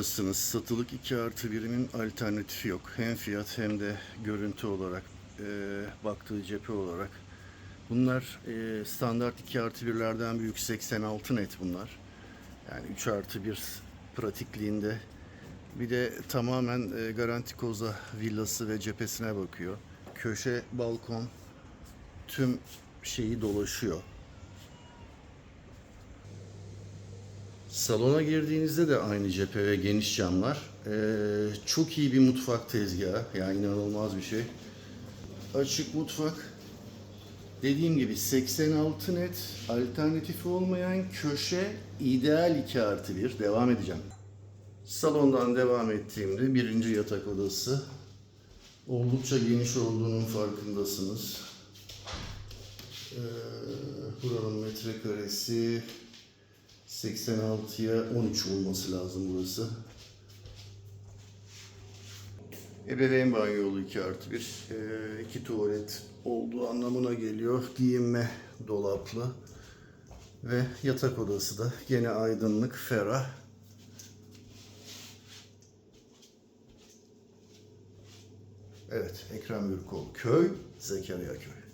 Alırsınız. Satılık 2 artı birimin alternatifi yok. Hem fiyat hem de görüntü olarak, e, baktığı cephe olarak. Bunlar e, standart 2 artı birlerden büyük 86 net bunlar. Yani 3 artı 1 pratikliğinde. Bir de tamamen e, Garanti Koza villası ve cephesine bakıyor. Köşe, balkon, tüm şeyi dolaşıyor. Salona girdiğinizde de aynı cephe ve geniş camlar. Ee, çok iyi bir mutfak tezgahı. Yani inanılmaz bir şey. Açık mutfak. Dediğim gibi 86 net alternatifi olmayan köşe ideal 2 artı 1. Devam edeceğim. Salondan devam ettiğimde birinci yatak odası. Oldukça geniş olduğunun farkındasınız. Ee, buranın metrekaresi 86'ya 13 olması lazım burası. Ebeveyn banyolu 2 artı 1. Ee, iki tuvalet olduğu anlamına geliyor. Giyinme dolaplı. Ve yatak odası da gene aydınlık, ferah. Evet, Ekrem Yurkoğlu köy, Zekeriya köy.